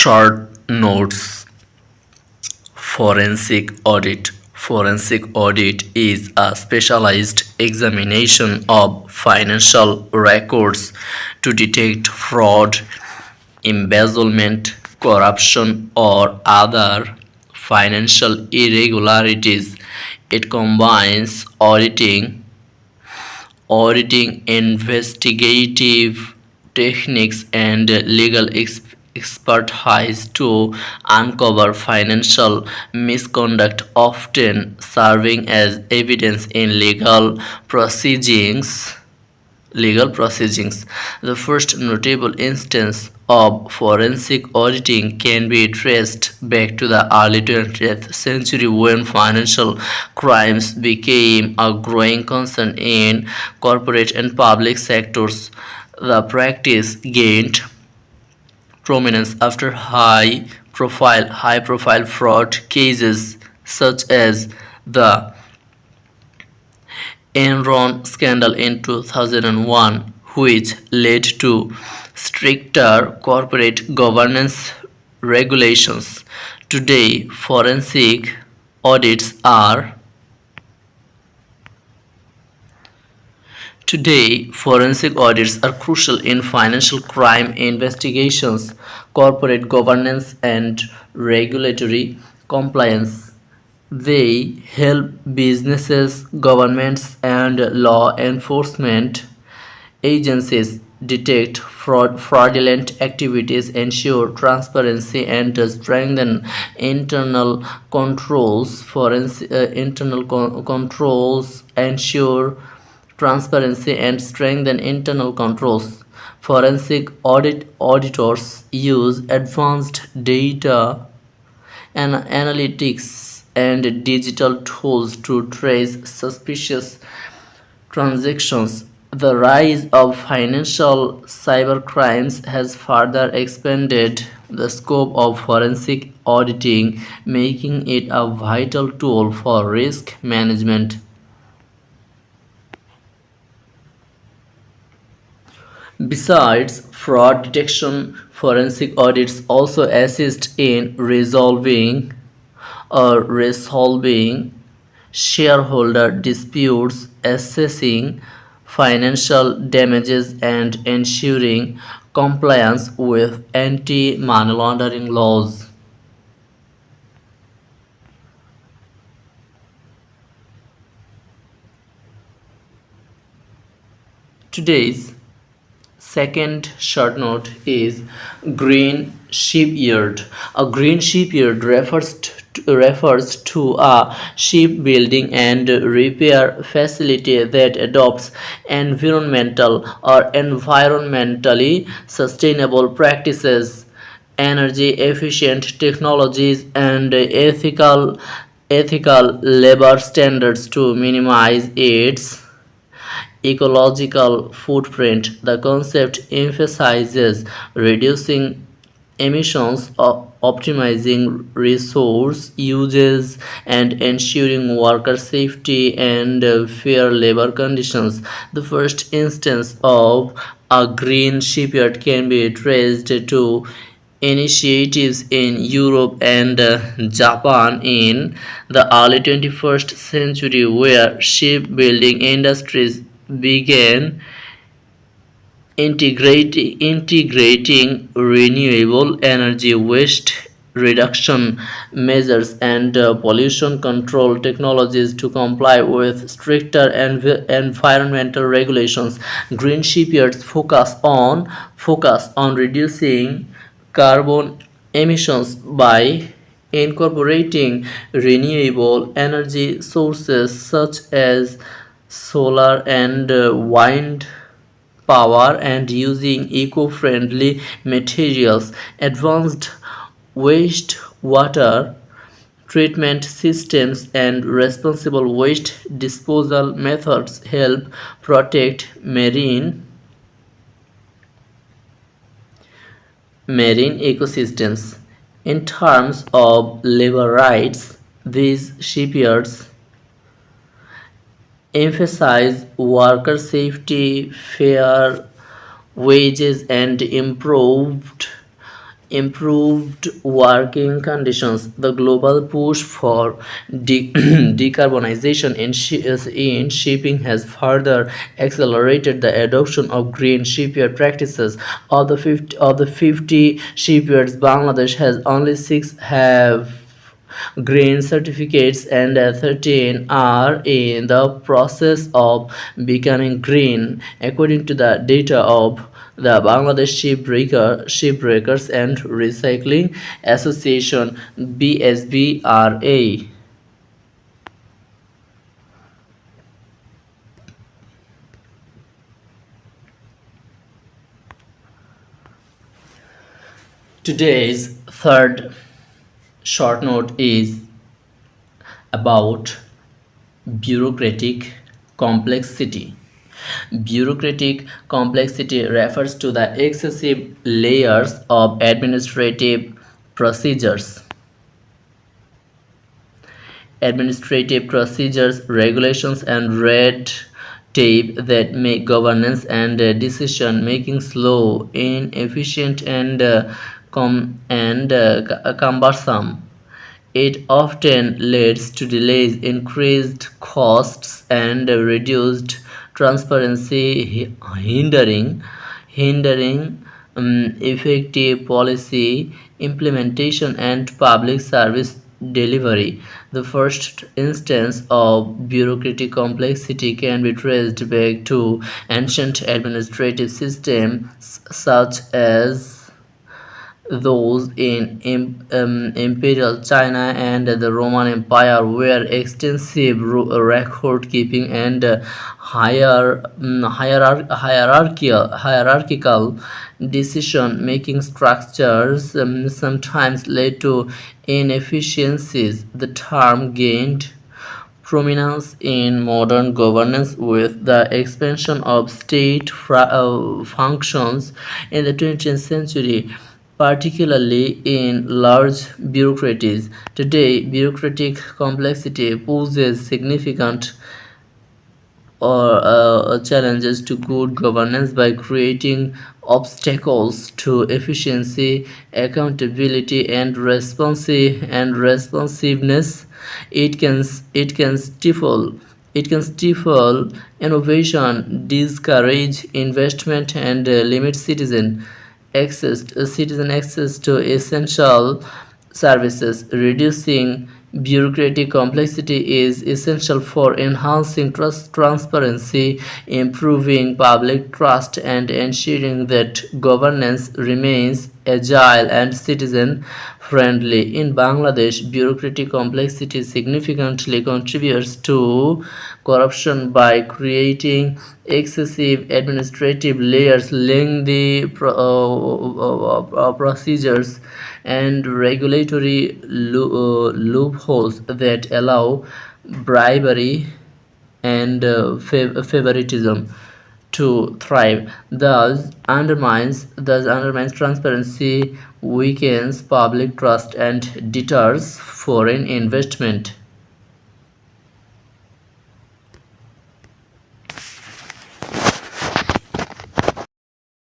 Short notes Forensic audit Forensic audit is a specialized examination of financial records to detect fraud, embezzlement, corruption, or other financial irregularities. It combines auditing, auditing investigative techniques and legal ex- expertise to uncover financial misconduct, often serving as evidence in legal proceedings legal proceedings. The first notable instance of forensic auditing can be traced back to the early 20th century when financial crimes became a growing concern in corporate and public sectors. The practice gained prominence after high profile high profile fraud cases such as the Enron scandal in 2001, which led to stricter corporate governance regulations. Today, forensic audits are Today, forensic audits are crucial in financial crime investigations, corporate governance, and regulatory compliance. They help businesses, governments, and law enforcement agencies detect fraud, fraudulent activities, ensure transparency, and strengthen internal controls. Forensic uh, internal con- controls ensure transparency and strengthen internal controls. Forensic audit auditors use advanced data and analytics and digital tools to trace suspicious transactions. The rise of financial cybercrimes has further expanded the scope of forensic auditing, making it a vital tool for risk management. Besides fraud detection, forensic audits also assist in resolving or resolving shareholder disputes, assessing financial damages, and ensuring compliance with anti money laundering laws. Today's Second short note is green shipyard. A green shipyard refers to, refers to a shipbuilding and repair facility that adopts environmental or environmentally sustainable practices, energy efficient technologies, and ethical ethical labor standards to minimize its ecological footprint. The concept emphasizes reducing emissions, optimizing resource uses, and ensuring worker safety and fair labor conditions. The first instance of a green shipyard can be traced to initiatives in Europe and uh, Japan in the early 21st century where shipbuilding industries began integrating, integrating renewable energy waste reduction measures and uh, pollution control technologies to comply with stricter env- environmental regulations green shipyards focus on focus on reducing carbon emissions by incorporating renewable energy sources such as solar and uh, wind power and using eco-friendly materials advanced wastewater treatment systems and responsible waste disposal methods help protect marine marine ecosystems. In terms of labor rights these shipyards emphasize worker safety, fair wages, and improved improved working conditions. The global push for de- decarbonization in, in shipping has further accelerated the adoption of green shipyard practices. Of the 50, of the 50 shipyards, Bangladesh has only six have green certificates and 13 are in the process of becoming green according to the data of the Bangladesh Shipbreaker, Shipbreakers and Recycling Association BSBRA. Today's third short note is about bureaucratic complexity. Bureaucratic complexity refers to the excessive layers of administrative procedures administrative procedures, regulations, and red tape that make governance and uh, decision making slow, inefficient, and uh, com- and uh, cumbersome. It often leads to delays, increased costs, and reduced transparency, hindering hindering um, effective policy implementation and public service delivery. The first instance of bureaucratic complexity can be traced back to ancient administrative systems such as those in um, Imperial China and the Roman Empire were extensive record keeping and higher, um, hierarchical, hierarchical decision making structures um, sometimes led to inefficiencies. The term gained prominence in modern governance with the expansion of state uh, functions in the 20th century particularly in large bureaucracies. Today, bureaucratic complexity poses significant or uh, challenges to good governance by creating obstacles to efficiency, accountability, and responsive and responsiveness. It can it can stifle it can stifle innovation, discourage investment, and uh, limit citizen access uh, citizen access to essential services. Reducing bureaucratic complexity is essential for enhancing trust transparency improving public trust and ensuring that governance remains agile and citizen friendly. In Bangladesh, bureaucratic complexity significantly contributes to corruption by creating excessive administrative layers, lengthy pro uh, uh, uh, procedures, and regulatory lo uh, loopholes that allow bribery and uh, fav favoritism to thrive. Thus undermines thus undermines transparency weakens public trust and deters foreign investment